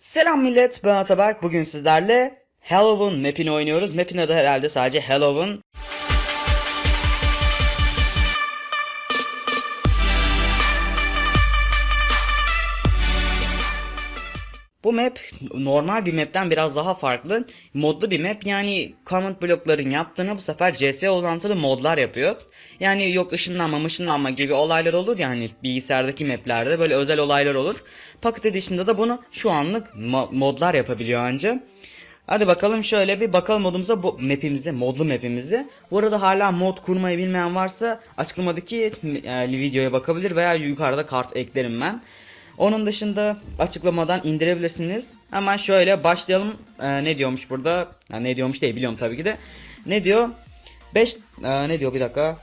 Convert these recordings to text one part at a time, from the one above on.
Selam millet, ben Ataberk. Bugün sizlerle Halloween map'ini oynuyoruz. Map'in adı herhalde sadece Halloween. Bu map normal bir map'ten biraz daha farklı. Modlu bir map yani comment blokların yaptığını bu sefer CS uzantılı modlar yapıyor. Yani yok ışınlanma ışınlanma gibi olaylar olur yani bilgisayardaki maplerde böyle özel olaylar olur. Pocket Edition'da da bunu şu anlık mo- modlar yapabiliyor anca. Hadi bakalım şöyle bir bakalım modumuza bu map'imize, modlu map'imizi. Bu arada hala mod kurmayı bilmeyen varsa açıklamadaki e, videoya bakabilir veya yukarıda kart eklerim ben. Onun dışında açıklamadan indirebilirsiniz. Hemen şöyle başlayalım. Ee, ne diyormuş burada? Ha, ne diyormuş değil biliyorum tabii ki de. Ne diyor? 5 ne diyor bir dakika.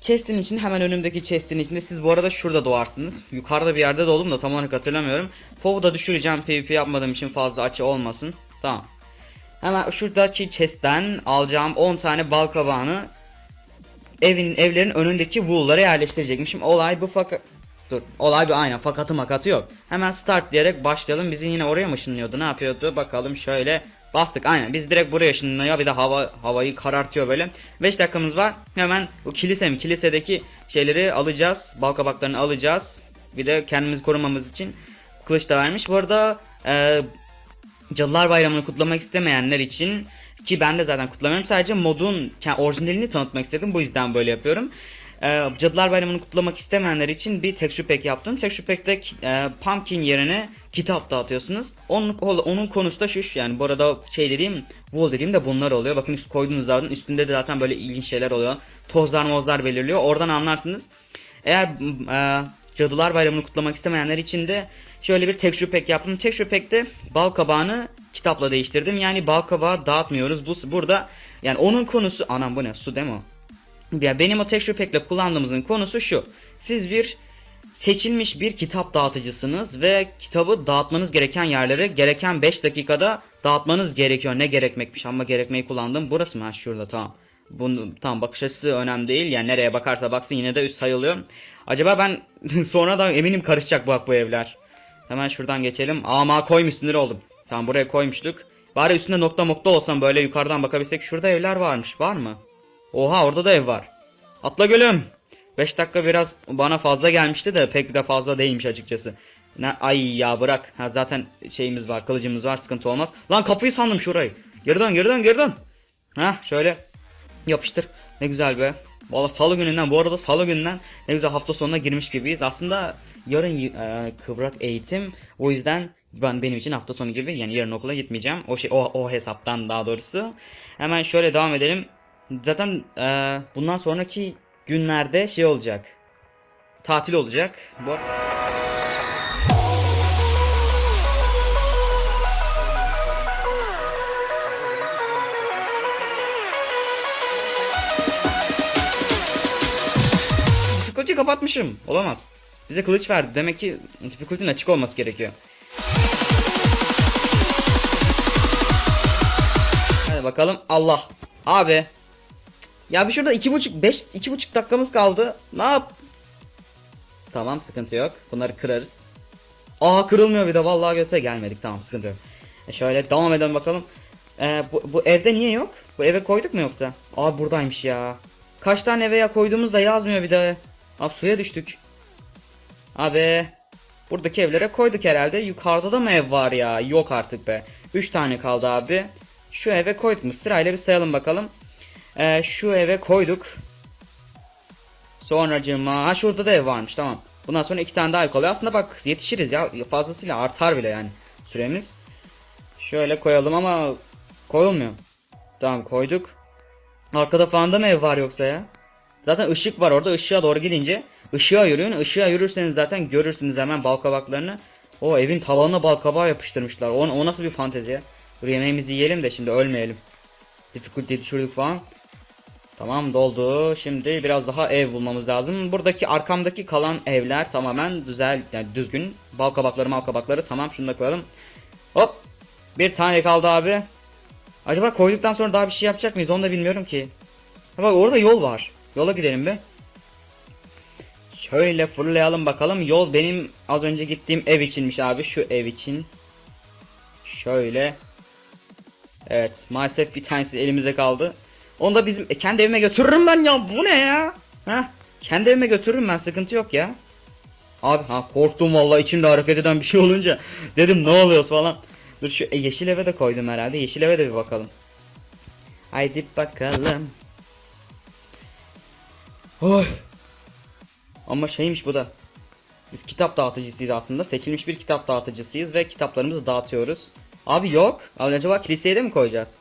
Chest'in için hemen önümdeki chest'in içinde siz bu arada şurada doğarsınız. Yukarıda bir yerde doğdum da tam olarak hatırlamıyorum. Fov'u da düşüreceğim PvP yapmadığım için fazla açı olmasın. Tamam. Hemen şuradaki chest'ten alacağım 10 tane bal kabağını evin evlerin önündeki wool'lara yerleştirecekmişim. Olay bu fakat Dur. Olay bir aynen fakatı makatı yok. Hemen start diyerek başlayalım. Bizi yine oraya mı ışınlıyordu? Ne yapıyordu? Bakalım şöyle. Bastık aynen. Biz direkt buraya ışınlanıyor. Bir de hava havayı karartıyor böyle. 5 dakikamız var. Hemen o kilise mi? Kilisedeki şeyleri alacağız. Bal kabaklarını alacağız. Bir de kendimizi korumamız için kılıç da vermiş. Bu arada e, Cadılar Bayramı'nı kutlamak istemeyenler için ki ben de zaten kutlamıyorum. Sadece modun orijinalini tanıtmak istedim. Bu yüzden böyle yapıyorum. Ee, Cadılar Bayramı'nı kutlamak istemeyenler için bir texture pack yaptım. Texture pack'te e, pumpkin yerine kitap dağıtıyorsunuz. Onun, onun konusu da şu yani bu arada şey dediğim wool dediğim de bunlar oluyor. Bakın üst koyduğunuz zaman üstünde de zaten böyle ilginç şeyler oluyor. Tozlar mozlar belirliyor. Oradan anlarsınız. Eğer e, Cadılar Bayramı'nı kutlamak istemeyenler için de şöyle bir texture pack yaptım. Texture pack'te bal kabağını kitapla değiştirdim. Yani bal kabağı dağıtmıyoruz. Bu burada yani onun konusu anam bu ne su değil mi? Ya benim o texture pack'le kullandığımızın konusu şu. Siz bir seçilmiş bir kitap dağıtıcısınız ve kitabı dağıtmanız gereken yerlere gereken 5 dakikada dağıtmanız gerekiyor. Ne gerekmekmiş ama gerekmeyi kullandım. Burası mı? Ha şurada tamam. Bunu tam bakış açısı önemli değil. Yani nereye bakarsa baksın yine de üst sayılıyor. Acaba ben sonradan eminim karışacak bak bu evler. Hemen şuradan geçelim. Ama koymuş sinir oldum. Tamam buraya koymuştuk. Bari üstünde nokta nokta olsam böyle yukarıdan bakabilsek. Şurada evler varmış. Var mı? Oha orada da ev var. Atla gülüm. 5 dakika biraz bana fazla gelmişti de pek de fazla değilmiş açıkçası. Ne ay ya bırak. Ha zaten şeyimiz var, kılıcımız var, sıkıntı olmaz. Lan kapıyı sandım şurayı. Geri dön, geri dön, geri dön. Ha şöyle yapıştır. Ne güzel be. Valla salı gününden bu arada salı gününden ne güzel hafta sonuna girmiş gibiyiz. Aslında yarın e, kıvrak eğitim. O yüzden ben benim için hafta sonu gibi yani yarın okula gitmeyeceğim. O şey o, o hesaptan daha doğrusu. Hemen şöyle devam edelim. Zaten e, bundan sonraki günlerde şey olacak. Tatil olacak. Bu Difficulty kapatmışım. Olamaz. Bize kılıç verdi. Demek ki difficulty'nin açık olması gerekiyor. Hadi bakalım. Allah. Abi. Ya bir şurada iki buçuk, beş, iki buçuk dakikamız kaldı. Ne yap? Tamam sıkıntı yok. Bunları kırarız. Aa kırılmıyor bir de vallahi göte gelmedik. Tamam sıkıntı yok. E şöyle devam edelim bakalım. Ee, bu, bu evde niye yok? Bu eve koyduk mu yoksa? Aa buradaymış ya. Kaç tane eve ya koyduğumuz da yazmıyor bir de. Abi suya düştük. Abi. Buradaki evlere koyduk herhalde. Yukarıda da mı ev var ya? Yok artık be. 3 tane kaldı abi. Şu eve koyduk mu? Sırayla bir sayalım bakalım. Ee, şu eve koyduk. Sonracığıma. Ha şurada da ev varmış tamam. Bundan sonra iki tane daha ev kalıyor. Aslında bak yetişiriz ya. Fazlasıyla artar bile yani süremiz. Şöyle koyalım ama koyulmuyor. Tamam koyduk. Arkada falan da mı ev var yoksa ya? Zaten ışık var orada. Işığa doğru gidince ışığa yürüyün. Işığa yürürseniz zaten görürsünüz hemen balkabaklarını. O evin tavanına balkabağı yapıştırmışlar. O, o nasıl bir fantezi ya? Yemeğimizi yiyelim de şimdi ölmeyelim. Difficulty düşürdük falan. Tamam doldu. Şimdi biraz daha ev bulmamız lazım. Buradaki arkamdaki kalan evler tamamen güzel yani düzgün. Bal kabakları mal kabakları tamam şunu da koyalım. Hop. Bir tane kaldı abi. Acaba koyduktan sonra daha bir şey yapacak mıyız onu da bilmiyorum ki. Ha bak orada yol var. Yola gidelim be. Şöyle fırlayalım bakalım. Yol benim az önce gittiğim ev içinmiş abi. Şu ev için. Şöyle. Evet maalesef bir tanesi elimize kaldı. Onu da bizim e, kendi evime götürürüm ben ya. Bu ne ya? Heh. Kendi evime götürürüm ben sıkıntı yok ya. Abi ha korktum vallahi içimde hareket eden bir şey olunca. Dedim ne oluyoruz falan. Dur şu e, yeşil eve de koydum herhalde. Yeşil eve de bir bakalım. Haydi bakalım. Oy. Ama şeymiş bu da. Biz kitap dağıtıcısıyız aslında. Seçilmiş bir kitap dağıtıcısıyız ve kitaplarımızı dağıtıyoruz. Abi yok. Abi acaba kiliseye de mi koyacağız?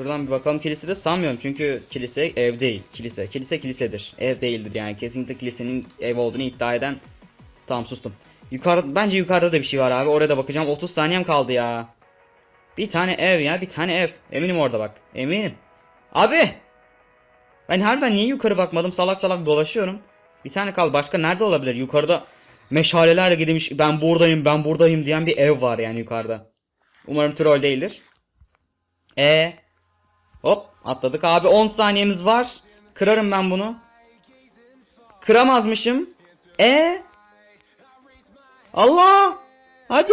Şuradan bir bakalım kilisede sanmıyorum çünkü kilise ev değil. Kilise. Kilise kilisedir. Ev değildir yani. Kesinlikle kilisenin ev olduğunu iddia eden. Tamam sustum. Yukarı bence yukarıda da bir şey var abi. Oraya da bakacağım. 30 saniyem kaldı ya. Bir tane ev ya, bir tane ev. Eminim orada bak. Eminim. Abi! Ben harbiden niye yukarı bakmadım? Salak salak dolaşıyorum. Bir tane kal. Başka nerede olabilir? Yukarıda meşalelerle gidilmiş ben buradayım ben buradayım diyen bir ev var yani yukarıda. Umarım troll değildir. E Hop atladık abi 10 saniyemiz var. Kırarım ben bunu. Kıramazmışım. E Allah! Hadi!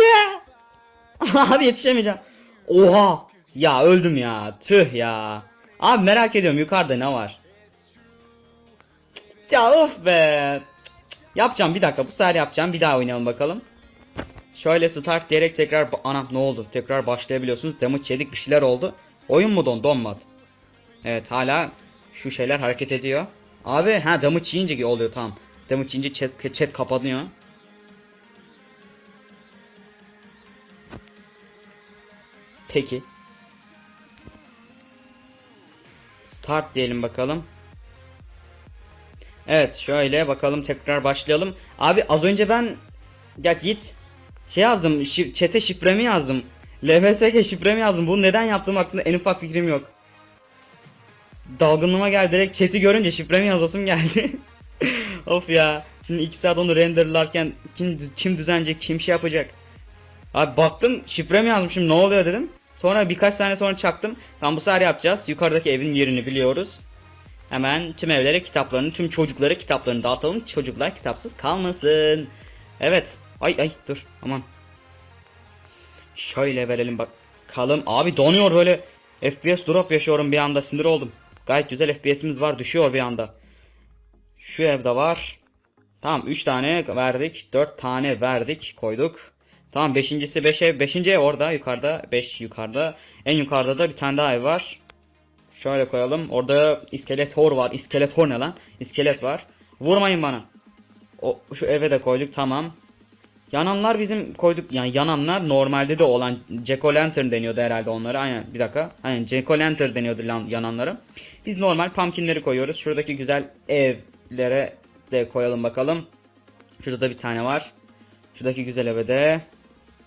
abi yetişemeyeceğim. Oha! Ya öldüm ya. Tüh ya. Abi merak ediyorum yukarıda ne var? Ya of be. Yapacağım bir dakika bu sefer yapacağım bir daha oynayalım bakalım. Şöyle start diyerek tekrar anam ne oldu tekrar başlayabiliyorsunuz damage yedik bir şeyler oldu. Oyun mu don donmadı. Evet hala şu şeyler hareket ediyor. Abi ha damage yiyince oluyor tamam. Damage yiyince chat, chat kapanıyor. Peki. Start diyelim bakalım. Evet şöyle bakalım tekrar başlayalım. Abi az önce ben ya git şey yazdım şi chat'e şifremi yazdım. LFSK şifremi yazdım. Bunu neden yaptığım hakkında en ufak fikrim yok. Dalgınlığıma geldi direkt chat'i görünce şifremi yazasım geldi. of ya. Şimdi 2 saat onu renderlarken kim, kim düzenecek kim şey yapacak. Abi baktım şifremi yazmışım ne oluyor dedim. Sonra birkaç saniye sonra çaktım. Tam bu sefer yapacağız. Yukarıdaki evin yerini biliyoruz. Hemen tüm evlere kitaplarını, tüm çocuklara kitaplarını dağıtalım. Çocuklar kitapsız kalmasın. Evet. Ay ay dur aman. Şöyle verelim bakalım. Abi donuyor böyle. FPS drop yaşıyorum bir anda sinir oldum. Gayet güzel FPS'imiz var düşüyor bir anda. Şu evde var. Tamam 3 tane verdik. 4 tane verdik koyduk. Tamam beşincisi 5 ev. 5. ev orada yukarıda. 5 yukarıda. En yukarıda da bir tane daha ev var. Şöyle koyalım. Orada iskeletor var. İskeletor ne lan? İskelet var. Vurmayın bana. O şu eve de koyduk tamam. Yananlar bizim koyduk yani yananlar normalde de olan Jack o' Lantern deniyordu herhalde onlara. Aynen bir dakika. Aynen Jack o' Lantern deniyordu lan yananlara. Biz normal pumpkinleri koyuyoruz. Şuradaki güzel evlere de koyalım bakalım. Şurada da bir tane var. Şuradaki güzel eve de.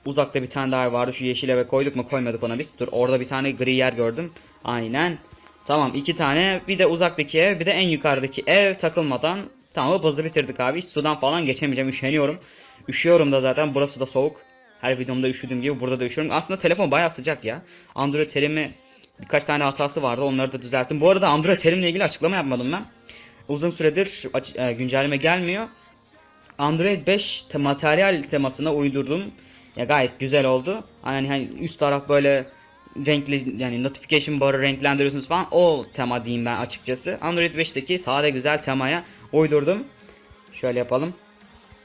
Uzakta bir tane daha vardı. Şu yeşil eve koyduk mu koymadık ona biz. Dur orada bir tane gri yer gördüm. Aynen. Tamam iki tane. Bir de uzaktaki ev bir de en yukarıdaki ev takılmadan. Tamam hızlı bitirdik abi. Hiç sudan falan geçemeyeceğim. Üşeniyorum. Üşüyorum da zaten. Burası da soğuk. Her videomda üşüdüğüm gibi burada da üşüyorum. Aslında telefon bayağı sıcak ya. Android terimi birkaç tane hatası vardı. Onları da düzelttim. Bu arada Android terimle ilgili açıklama yapmadım ben. Uzun süredir e, güncelleme gelmiyor. Android 5 te materyal temasına uydurdum. Ya gayet güzel oldu. Yani hani üst taraf böyle renkli yani notification barı renklendiriyorsunuz falan. O tema diyeyim ben açıkçası. Android 5'teki sade güzel temaya uydurdum. Şöyle yapalım.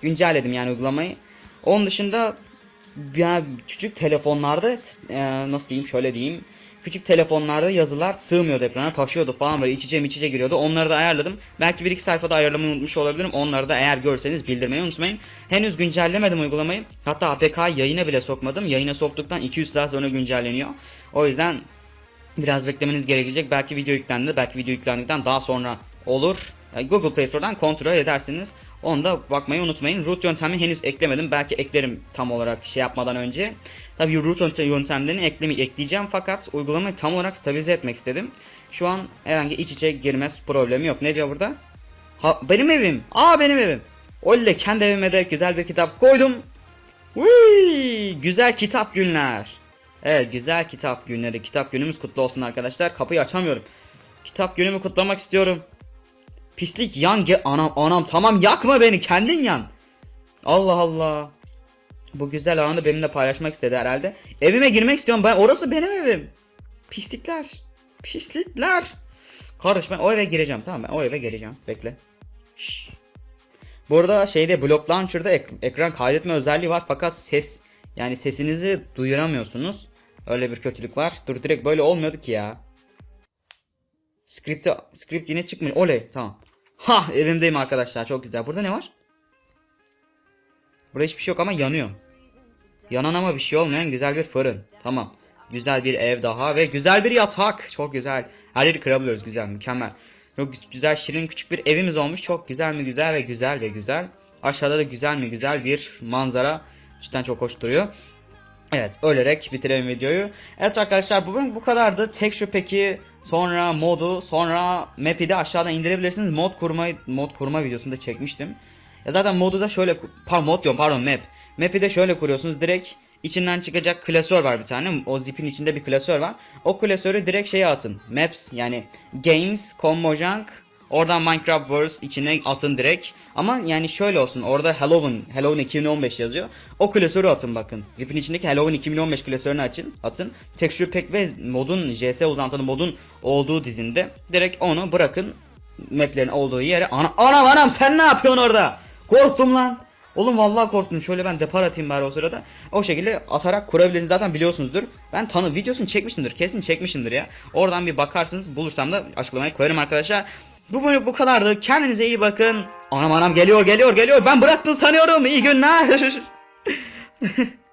Güncelledim yani uygulamayı. Onun dışında yani küçük telefonlarda e, nasıl diyeyim şöyle diyeyim. Küçük telefonlarda yazılar sığmıyordu ekrana taşıyordu falan böyle iç içe iç içe giriyordu. Onları da ayarladım. Belki bir iki sayfada ayarlamayı unutmuş olabilirim. Onları da eğer görseniz bildirmeyi unutmayın. Henüz güncellemedim uygulamayı. Hatta APK yayına bile sokmadım. Yayına soktuktan 200 saat sonra güncelleniyor. O yüzden biraz beklemeniz gerekecek. Belki video yüklendi. Belki video yüklendikten daha sonra olur. Google Play Store'dan kontrol edersiniz. Onu da bakmayı unutmayın. Root yöntemi henüz eklemedim. Belki eklerim tam olarak şey yapmadan önce. Tabii root yöntemlerini eklemi ekleyeceğim fakat uygulamayı tam olarak stabilize etmek istedim. Şu an herhangi iç içe girmez problemi yok. Ne diyor burada? Ha, benim evim. Aa benim evim. Olle kendi evime de güzel bir kitap koydum. Uy, güzel kitap günler. Evet güzel kitap günleri. Kitap günümüz kutlu olsun arkadaşlar. Kapıyı açamıyorum. Kitap günümü kutlamak istiyorum. Pislik yan ge anam anam tamam yakma beni kendin yan. Allah Allah. Bu güzel anı benimle paylaşmak istedi herhalde. Evime girmek istiyorum. Ben orası benim evim. Pislikler. Pislikler. Kardeş ben o eve gireceğim tamam ben o eve gireceğim. Bekle. Şşş. Bu arada şeyde Block Launcher'da ek- ekran kaydetme özelliği var fakat ses yani sesinizi duyuramıyorsunuz. Öyle bir kötülük var. Dur direkt böyle olmuyordu ki ya. Script'e script yine çıkmıyor. Oley tamam. Ha evimdeyim arkadaşlar çok güzel. Burada ne var? Burada hiçbir şey yok ama yanıyor. Yanan ama bir şey olmayan güzel bir fırın. Tamam. Güzel bir ev daha ve güzel bir yatak. Çok güzel. Her yeri kırabiliyoruz. Güzel, mükemmel. Çok güzel, şirin küçük bir evimiz olmuş. Çok güzel mi güzel ve güzel ve güzel. Aşağıda da güzel mi güzel bir manzara. Cidden çok hoş duruyor. Evet, ölerek bitirelim videoyu. Evet arkadaşlar bugün bu kadardı. Texture Pack'i, sonra modu, sonra map'i de aşağıdan indirebilirsiniz. Mod kurma mod kurma videosunu da çekmiştim. Ya zaten modu da şöyle pardon mod diyorum pardon map. Map'i de şöyle kuruyorsunuz. Direkt içinden çıkacak klasör var bir tane. O zipin içinde bir klasör var. O klasörü direkt şeye atın. Maps yani Games, Mojang Oradan Minecraft Verse içine atın direkt. Ama yani şöyle olsun. Orada Halloween, Halloween 2015 yazıyor. O klasörü atın bakın. Zipin içindeki Halloween 2015 klasörünü açın, atın. Texture Pack ve modun JS uzantılı modun olduğu dizinde direkt onu bırakın maplerin olduğu yere. Ana anam anam sen ne yapıyorsun orada? Korktum lan. Oğlum vallahi korktum. Şöyle ben depar atayım bari o sırada. O şekilde atarak kurabilirsiniz. Zaten biliyorsunuzdur. Ben tanı videosunu çekmişimdir. Kesin çekmişimdir ya. Oradan bir bakarsınız. Bulursam da açıklamaya koyarım arkadaşlar. Bu bölüm bu kadardı. Kendinize iyi bakın. Anam anam geliyor geliyor geliyor. Ben bıraktım sanıyorum. İyi günler.